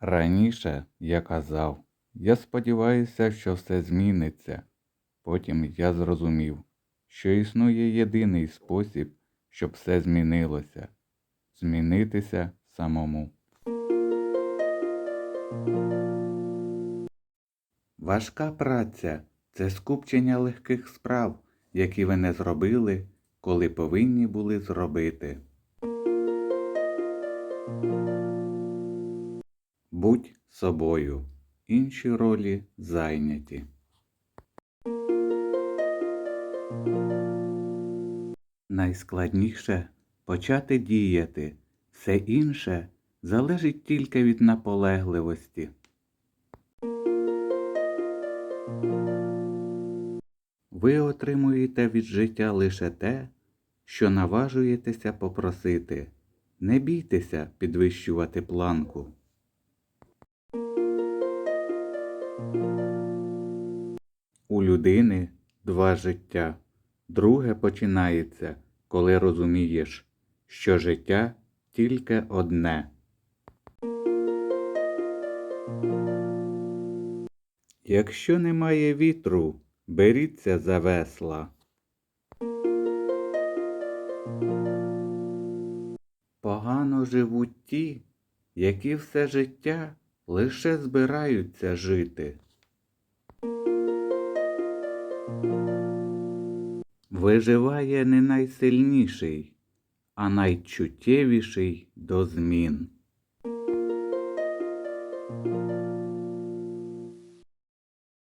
Раніше я казав, я сподіваюся, що все зміниться. Потім я зрозумів, що існує єдиний спосіб, щоб все змінилося змінитися самому. Важка праця це скупчення легких справ, які ви не зробили, коли повинні були зробити. Будь собою. Інші ролі зайняті. Найскладніше почати діяти. Все інше залежить тільки від наполегливості. Ви отримуєте від життя лише те, що наважуєтеся попросити. Не бійтеся підвищувати планку. У людини два життя. Друге починається, коли розумієш, що життя тільки одне. Якщо немає вітру, беріться за весла. Погано живуть ті, які все життя лише збираються жити. Виживає не найсильніший, а найчуттєвіший до змін.